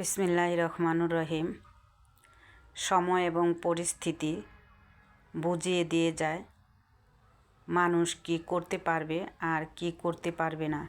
বিসমিল্লাহ রহমানুর রহিম সময় এবং পরিস্থিতি বুঝিয়ে দিয়ে যায় মানুষ কি করতে পারবে আর কি করতে পারবে না।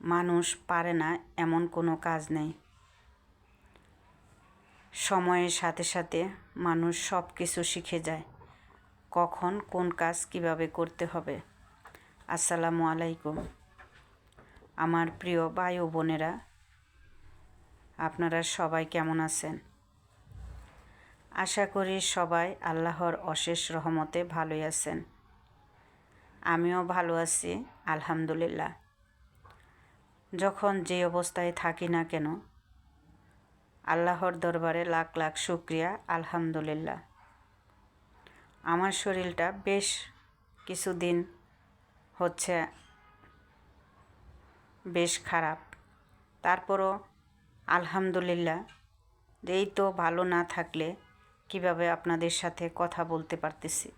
মানুষ পারে না এমন কোনো কাজ নেই। সময়ের সাথে সাথে মানুষ সব কিছু শিখে যায়। কখন কোন কাজ কীভাবে করতে হবে। আসসালামু আলাইকুম। আমার প্রিয় ভাই বোনেরা আপনারা সবাই কেমন আছেন? আশা করি সবাই আল্লাহর অশেষ রহমতে ভালোই আছেন। আমিও ভালো আছি, আলহামদুলিল্লাহ। যখন যে অবস্থায় থাকি না কেন, আল্লাহর দরবারে লাখ লাখ শুক্রিয়া, আলহামদুলিল্লাহ। আমার শরীরটা বেশ কিছুদিন হচ্ছে বেশ খারাপ। তারপরও আলহামদুলিল্লাহ। এই তো ভালো না থাকলে কীভাবে আপনাদের সাথে কথা বলতে পারতেছি?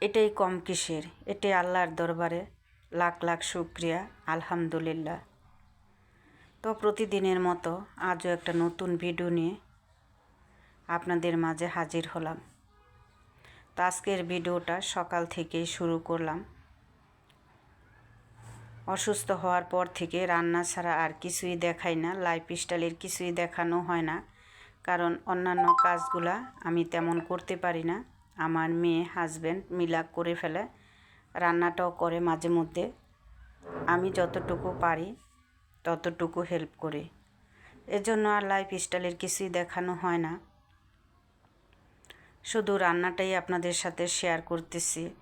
এটাই কম কিসের, এটাই আল্লাহর দরবারে লাখ লাখ শুক্রিয়া, আলহামদুলিল্লাহ। তো প্রতিদিনের মতো আজও একটা নতুন ভিডিও নিয়ে আপনাদের মাঝে হাজির হলাম। তো আজকের ভিডিওটা সকাল থেকেই শুরু করলাম। অসুস্থ হওয়ার পর থেকে রান্না ছাড়া আর কিছুই দেখাই না লাইফ স্টাইলের কিছুই দেখানো হয় না। কারণ অন্যান্য কাজগুলা আমি তেমন করতে পারি না। আমার মেয়ে হাজব্যান্ড মিলা করে ফেলে, রান্নাটাও করে মাঝে মধ্যে। আমি যতটুকু পারি, ততটুকু হেল্প করি। এজন্য আর লাইফ স্টাইলের কিছুই দেখানো হয় না। শুধু রান্নাটাই আপনাদের সাথে শেয়ার করতেছি।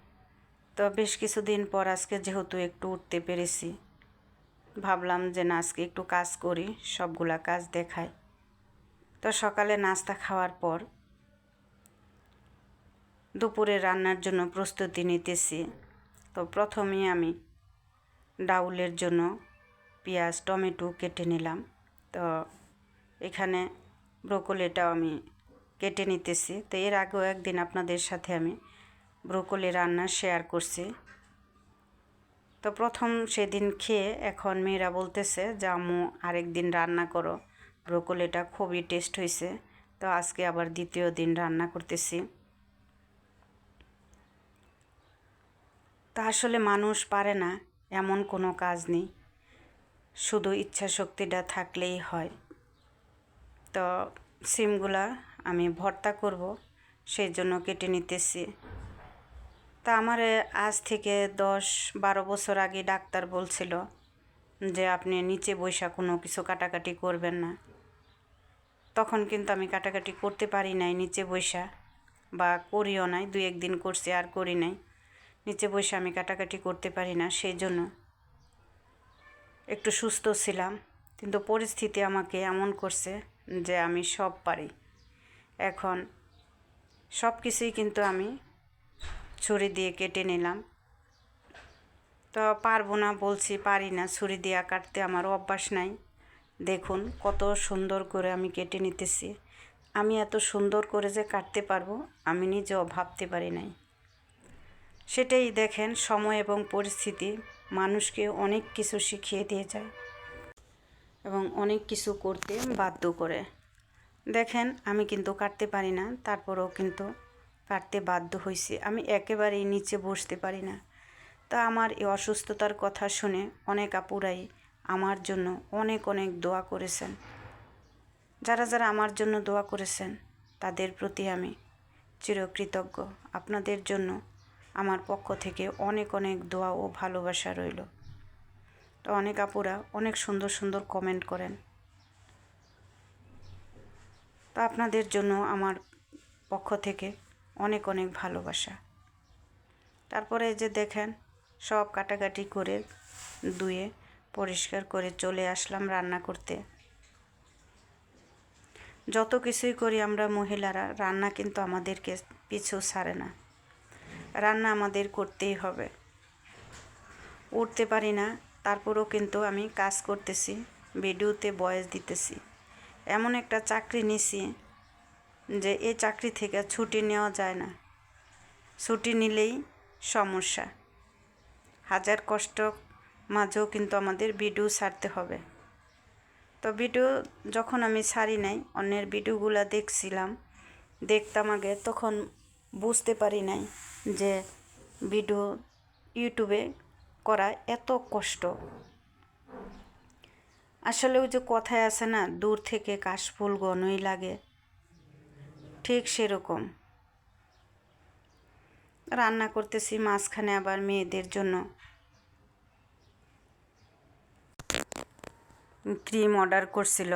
তো বেশ কিছুদিন পর আজকে যেহেতু একটু উঠতে পেরেছি, ভাবলাম যে না, আজকে একটু কাজ করি, সবগুলা কাজ দেখাই। তো সকালে নাস্তা খাওয়ার পর দুপুরে রান্নার জন্য প্রস্তুতি নিতেছি। তো প্রথমে আমি ডাউলের জন্য পেঁয়াজ, টমেটো কেটে নিলাম। তো এখানে ব্রোকলিটাও আমি কেটে নিতেছি। তো এর আগেও একদিন আপনাদের সাথে আমি ব্রোকলি রান্না শেয়ার করছি। তো প্রথম সেদিন খেয়ে এখন মেয়েরা বলতেছে যে, আম্মু আরেক দিন রান্না করো। ব্রোকলিটা খুবই টেস্ট হয়েছে তো আজকে আবার দ্বিতীয় দিন রান্না করতেছি। তা আসলে মানুষ পারে না, এমন কোনো কাজ নেই। শুধু ইচ্ছা শক্তিটা থাকলেই হয়। তো সিমগুলা আমি ভর্তা করব, সেই জন্য কেটে নিতেছি। তা আমার আজ থেকে দশ বারো বছর আগে ডাক্তার বলছিল যে, আপনি নিচে বৈশা কোনো কিছু কাটাকাটি করবেন না। তখন কিন্তু আমি কাটাকাটি করতে পারি নাই নিচে বৈশা বা করিও নাই, দুই একদিন করছি আর করি নাই। নিচে বসে আমি কাটাকাটি করতে পারি না, সেই জন্য একটু সুস্থ ছিলাম। কিন্তু পরিস্থিতি আমাকে এমন করছে যে, আমি সব পারি। এখন সব কিছুই কিন্তু আমি ছুরি দিয়ে কেটে নিলাম। তো পারব না বলছি, পারি না। ছুরি দিয়ে কাটতে আমার অভ্যাস নাই। দেখুন কত সুন্দর করে আমি কেটে নিতেছি। আমি এত সুন্দর করে যে কাটতে পারব, আমি নিজেও ভাবতে পারি নাই। সেটাই দেখেন সময় এবং পরিস্থিতি মানুষকে অনেক কিছু শিখিয়ে দিয়ে যায় এবং অনেক কিছু করতে বাধ্য করে। দেখেন আমি কিন্তু কাটতে পারি না, তারপরেও কিন্তু কাটতে বাধ্য হয়েছে আমি একেবারেই নিচে বসতে পারি না। তা আমার এই অসুস্থতার কথা শুনে অনেক আপুরাই আমার জন্য অনেক অনেক দোয়া করেছেন। যারা যারা আমার জন্য দোয়া করেছেন, তাদের প্রতি আমি চিরকৃতজ্ঞ। আপনাদের জন্য আমার পক্ষ থেকে অনেক অনেক দোয়া ও ভালোবাসা রইল। তো অনেক আপুরা অনেক সুন্দর সুন্দর কমেন্ট করেন। তো আপনাদের জন্য আমার পক্ষ থেকে অনেক অনেক ভালোবাসা। তারপরে যে দেখেন, সব কাটাকাটি করে ধুয়ে পরিষ্কার করে চলে আসলাম রান্না করতে। যত কিছুই করি আমরা মহিলারা, রান্না কিন্তু আমাদেরকে পিছু ছাড়ে না। রান্না আমাদের করতেই হবে। উঠতে পারি না, তারপরেও কিন্তু আমি কাজ করতেছি, ভিডিওতে বয়স দিতেছি। এমন একটা চাকরি নিছি যে এই চাকরি থেকে ছুটি নেওয়া যায় না। ছুটি নিলেই সমস্যা। হাজার কষ্ট মাঝেও কিন্তু আমাদের ভিডিও ছাড়তে হবে। তো ভিডিও যখন আমি ছাড়ি নাই, অন্যের ভিডিওগুলো দেখছিলাম, দেখতাম আগে, তখন বুঝতে পারি নাই যে ভিডিও ইউটিউবে করা এত কষ্ট। আসলে ওই যে কথায় আছে না, দূর থেকে কাশফুল গনই লাগে। ঠিক সেরকম। রান্না করতেছি মাঝখানে আবার মেয়েদের জন্য। ক্রিম অর্ডার করছিল,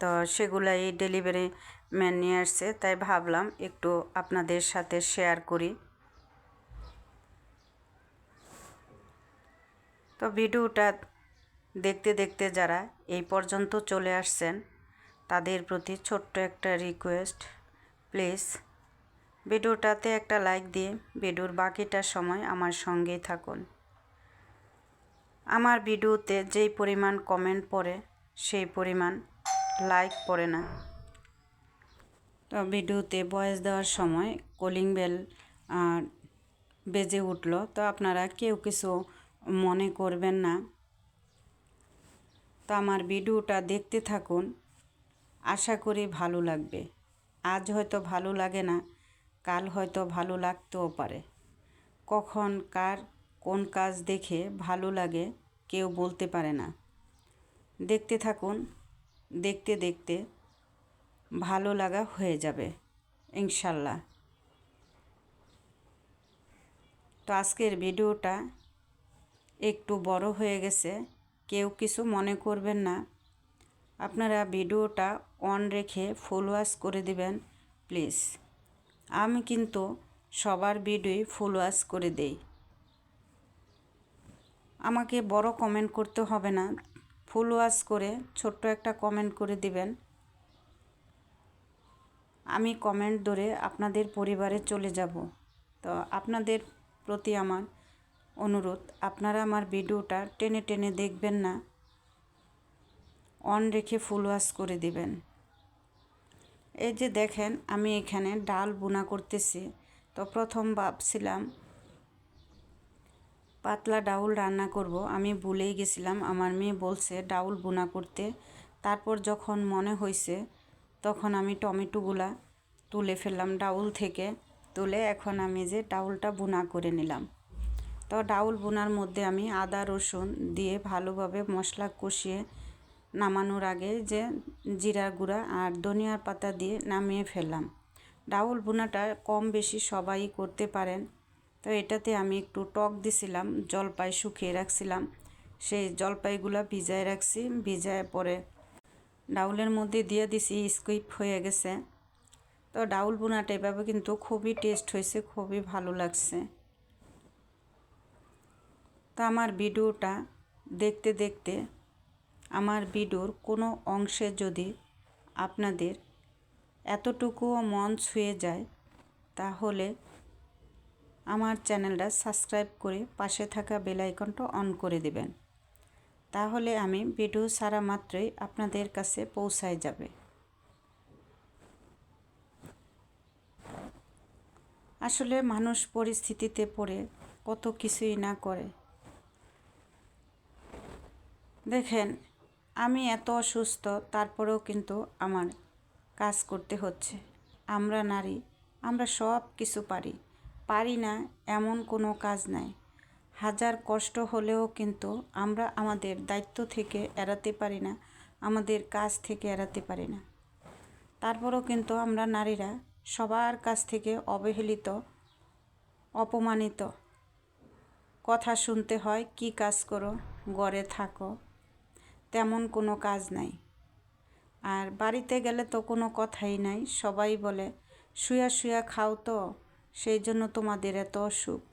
তো সেগুলো এই ডেলিভারি ম্যান নিয়ে আসছে, তাই ভাবলাম একটু আপনাদের সাথে শেয়ার করি। তো ভিডিওটা দেখতে দেখতে যারা এই পর্যন্ত চলে আসছেন, তাদের প্রতি ছোট্ট একটা রিকোয়েস্ট প্লিজ ভিডিওটাতে একটা লাইক দিয়ে ভিডিওর বাকিটা সময় আমার সঙ্গেই থাকুন। আমার ভিডিওতে যেই পরিমাণ কমেন্ট পড়ে, সেই পরিমাণ লাইক পড়ে না। তো ভিডিওতে ভয়েস দেওয়ার সময় কলিং বেল বেজে উঠল। তো আপনারা কেউ কিছু মনে করবেন না। তো আমার ভিডিওটা দেখতে থাকুন। আশা করি ভালো লাগবে। আজ হয়তো ভালো লাগে না, কাল হয়তো ভালো লাগতেও পারে। কখন কার কোন কাজ দেখে ভালো লাগে কেউ বলতে পারে না। দেখতে থাকুন, দেখতে দেখতে ভালো লাগা হয়ে যাবে, ইনশাল্লাহ। তো আজকের ভিডিওটা একটু বড় হয়ে গেছে, কেউ কিছু মনে করবেন না। আপনারা ভিডিওটা অন রেখে ফুল ওয়াশ করে দিবেন প্লিজ আমি কিন্তু সবার ভিডিওই ফুল ওয়াশ করে দেই। আমাকে বড় কমেন্ট করতে হবে না। ফুল ওয়াশ করে ছোট্ট একটা কমেন্ট করে দিবেন। আমি কমেন্ট ধরে আপনাদের পরিবারে চলে যাব। তো আপনাদের প্রতি আমার অনুরোধ, আপনারা আমার ভিডিওটা টেনে টেনে দেখবেন না। অন রেখে ফুল ওয়াশ করে দিবেন। এই যে দেখেন, আমি এখানে ডাল বোনা করতেছি। তো প্রথম ভাবছিলাম পাতলা ডাউল রান্না করব। আমি ভুলেই গেছিলাম, আমার মেয়ে বলছে ডাউল বোনা করতে। তারপর যখন মনে হয়েছে, তখন আমি টমেটোগুলা তুলে ফেললাম ডাউল থেকে, তুলে এখন আমি যে ডাউলটা বোনা করে নিলাম। তো ডাউল বোনার মধ্যে আমি আদা রসুন দিয়ে ভালোভাবে মশলা কষিয়ে নামানোর আগে যে জিরা গুঁড়া আর ধনিয়ার পাতা দিয়ে নামিয়ে ফেললাম। ডাউল বোনাটা কম বেশি সবাই করতে পারেন। তো এটাতে আমি একটু টক দিছিলাম, জলপাই শুকিয়ে রাখছিলাম। সেই জলপাইগুলো ভিজায় রাখছি, ভিজায় পরে ডাউলের মধ্যে দিয়ে দিছি স্কুইপ হয়ে গেছে। তো ডাউল বোনাটা এভাবে কিন্তু খুবই টেস্ট হয়েছে, খুবই ভালো লাগছে। তো আমার ভিডিওটা দেখতে দেখতে আমার ভিডিওর কোনো অংশে যদি আপনাদের এতটুকুও মন ছুঁয়ে যায়, তাহলে আমার চ্যানেলটা সাবস্ক্রাইব করে পাশে থাকা বেল আইকনটা অন করে দেবেন। তাহলে আমি ভিডিও সারা মাত্রই আপনাদের কাছে পৌঁছায় যাবে। আসলে মানুষ পরিস্থিতিতে পড়ে কত কিছুই না করে। দেখেন আমি এত অসুস্থ, তারপরেও কিন্তু আমার কাজ করতে হচ্ছে। আমরা নারী, আমরা সব কিছু পারি। পারি না এমন কোনো কাজ নাই। হাজার কষ্ট হলেও কিন্তু আমরা আমাদের দায়িত্ব থেকে এড়াতে পারি না, আমাদের কাজ থেকে এড়াতে পারি না। তারপরেও কিন্তু আমরা নারীরা সবার কাছ থেকে অবহেলিত, অপমানিত। কথা শুনতে হয়, কি কাজ করো? গড়ে থাকো। তেমন কোনো কাজ নাই। আর বাড়িতে গেলে তো কোনো কথাই নাই, সবাই বলে, শুয়া শুয়া খাও তো, সেই জন্য তোমাদের এত অসুখ।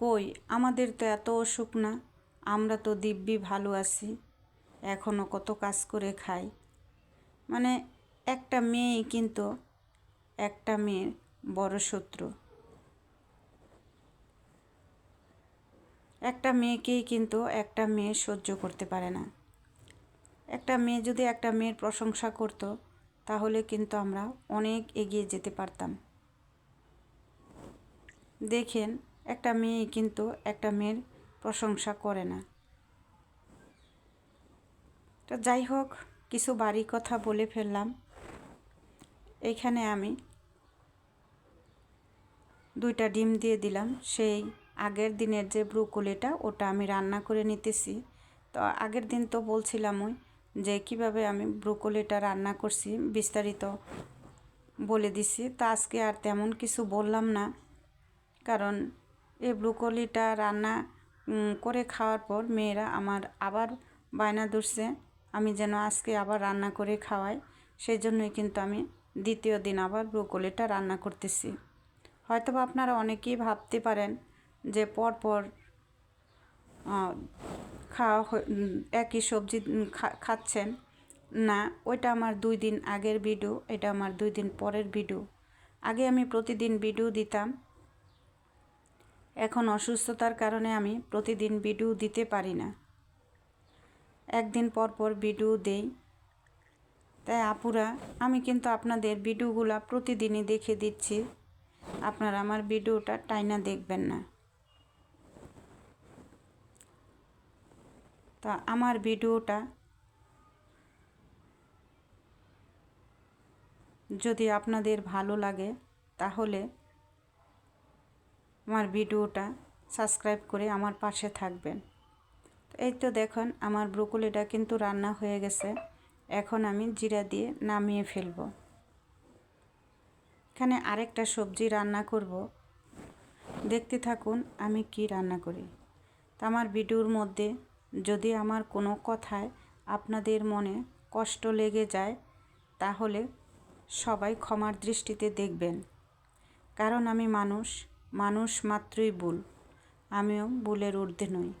কই, আমাদের তো এত অসুখ না, আমরা তো দিব্যি ভালো আছি এখনও কত কাজ করে খাই। মানে একটা মেয়েই কিন্তু একটা মেয়ের বড় শত্রু। একটা মেয়েকেই কিন্তু একটা মেয়ে সহ্য করতে পারে না। একটা মেয়ে যদি একটা মেয়ের প্রশংসা করতো, তাহলে কিন্তু আমরা অনেক এগিয়ে যেতে পারতাম। দেখেন, একটা মেয়ে কিন্তু একটা মেয়ের প্রশংসা করে না। তো যাই হোক, কিছু বাড়ি কথা বলে ফেললাম। এখানে আমি দুইটা ডিম দিয়ে দিলাম, সেই আগের দিনের যে ব্রুকলিটা, ওটা আমি রান্না করে নিতেছি। তো আগের দিন তো বলছিলামই যে কীভাবে আমি ব্রুকলিটা রান্না করছি, বিস্তারিত বলে দিছি। তো আজকে আর তেমন কিছু বললাম না। কারণ এই ব্রুকলিটা রান্না করে খাওয়ার পর মেয়েরা আমার আবার বায়না ধরছে, আমি যেন আজকে আবার রান্না করে খাওয়াই। সেই জন্যই কিন্তু আমি দ্বিতীয় দিন আবার ব্রোকলিটা রান্না করতেছি। হয়তো আপনারা অনেকেই ভাবতে পারেন যে পরপর খাওয়া একই সবজি খাচ্ছেন, না, ওইটা আমার দুই দিন আগের ভিডিও, এটা আমার দুই দিন পরের ভিডিও। আগে আমি প্রতিদিন ভিডিও দিতাম। এখন অসুস্থতার কারণে আমি প্রতিদিন ভিডিও দিতে পারি না। একদিন পর পর ভিডিও দেই। তাই আপুরা, আমি কিন্তু আপনাদের ভিডিওগুলা প্রতিদিনই দেখে দিচ্ছি। আপনারা আমার ভিডিওটা টাইনা দেখবেন না। তা আমার ভিডিওটা যদি আপনাদের ভালো লাগে, তাহলে আমার ভিডিওটা সাবস্ক্রাইব করে আমার পাশে থাকবেন। এই তো দেখুন, আমার ব্রোকলিটা কিন্তু রান্না হয়ে গেছে। এখন আমি জিরা দিয়ে নামিয়ে ফেলব। এখানে আরেকটা সবজি রান্না করব। দেখতে থাকুন আমি কি রান্না করি। তা আমার ভিডিওর মধ্যে যদি আমার কোনো কথায় আপনাদের মনে কষ্ট লেগে যায়, তাহলে সবাই ক্ষমার দৃষ্টিতে দেখবেন। কারণ আমি মানুষ মানুষ মাত্রই ভুল, আমিও ভুলের ঊর্ধ্বে নই।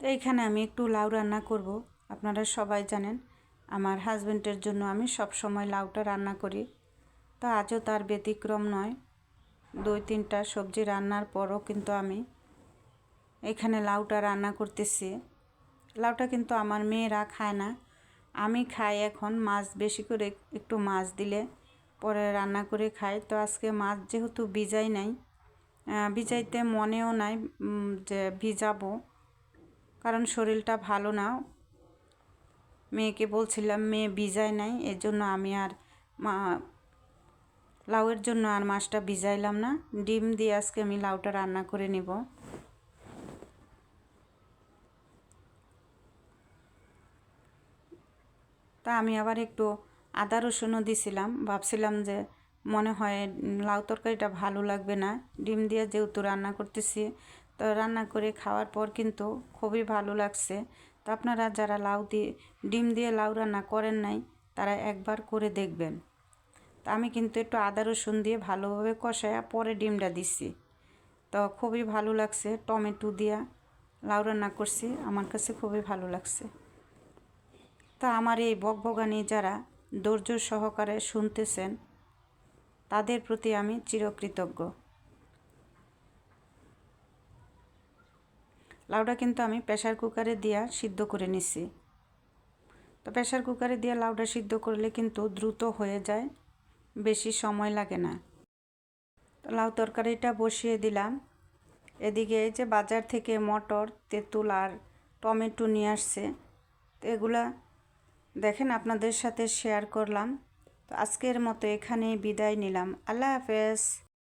তো এইখানে আমি একটু লাউ রান্না করব। আপনারা সবাই জানেন, আমার হাজব্যান্ডের জন্য আমি সব সময় লাউটা রান্না করি। তো আজও তার ব্যতিক্রম নয়। দুই তিনটা সবজি রান্নার পরও কিন্তু আমি এখানে লাউটা রান্না করতেছি। লাউটা কিন্তু আমার মেয়েরা খায় না। আমি খাই এখন মাছ বেশি করে একটু মাছ দিলে পরে রান্না করে খাই। তো আজকে মাছ যেহেতু ভিজাই নাই ভিজাইতে মনেও নাই যে ভিজাবো। কারণ শরীরটা ভালো না। মেয়েকে বলছিলাম, মেয়ে ভিজায় নাই এর জন্য আমি আর মা, লাউয়ের জন্য আর মাছটা ভিজাইলাম না। ডিম দিয়ে আজকে আমি লাউটা রান্না করে নিব। তা আমি আবার একটু আদা রসুনও দিছিলাম। ভাবছিলাম যে মনে হয় লাউ তরকারিটা ভালো লাগবে না। ডিম দিয়ে যেহেতু রান্না করতেছি, তো রান্না করে খাওয়ার পর কিন্তু খুবই ভালো লাগছে। তো আপনারা যারা লাউ দিয়ে ডিম দিয়ে লাউ রান্না করেন নাই, তারা একবার করে দেখবেন। তা আমি কিন্তু একটু আদা রসুন দিয়ে ভালোভাবে কষায় পরে ডিমটা দিচ্ছি তো খুবই ভালো লাগছে, টমেটো দিয়া লাউ রান্না করছি, আমার কাছে খুবই ভালো লাগছে। তা আমার এই বকবগানি যারা ধৈর্য সহকারে শুনতেছেন, তাদের প্রতি আমি চিরকৃতজ্ঞ। লাউটা কিন্তু আমি প্রেশার কুকারে দিয়া সিদ্ধ করে নিছি। তো প্রেশার কুকারে দিয়ে লাউটা সিদ্ধ করলে কিন্তু দ্রুত হয়ে যায়, বেশি সময় লাগে না। তো লাউ তরকারিটা বসিয়ে দিলাম। এদিকে এই যে বাজার থেকে মটর, তেঁতুল আর টমেটো নিয়ে আসছে, তো এগুলা দেখেন আপনাদের সাথে শেয়ার করলাম। তো আজকের মতো এখানেই বিদায় নিলাম। আল্লাহ হাফেজ।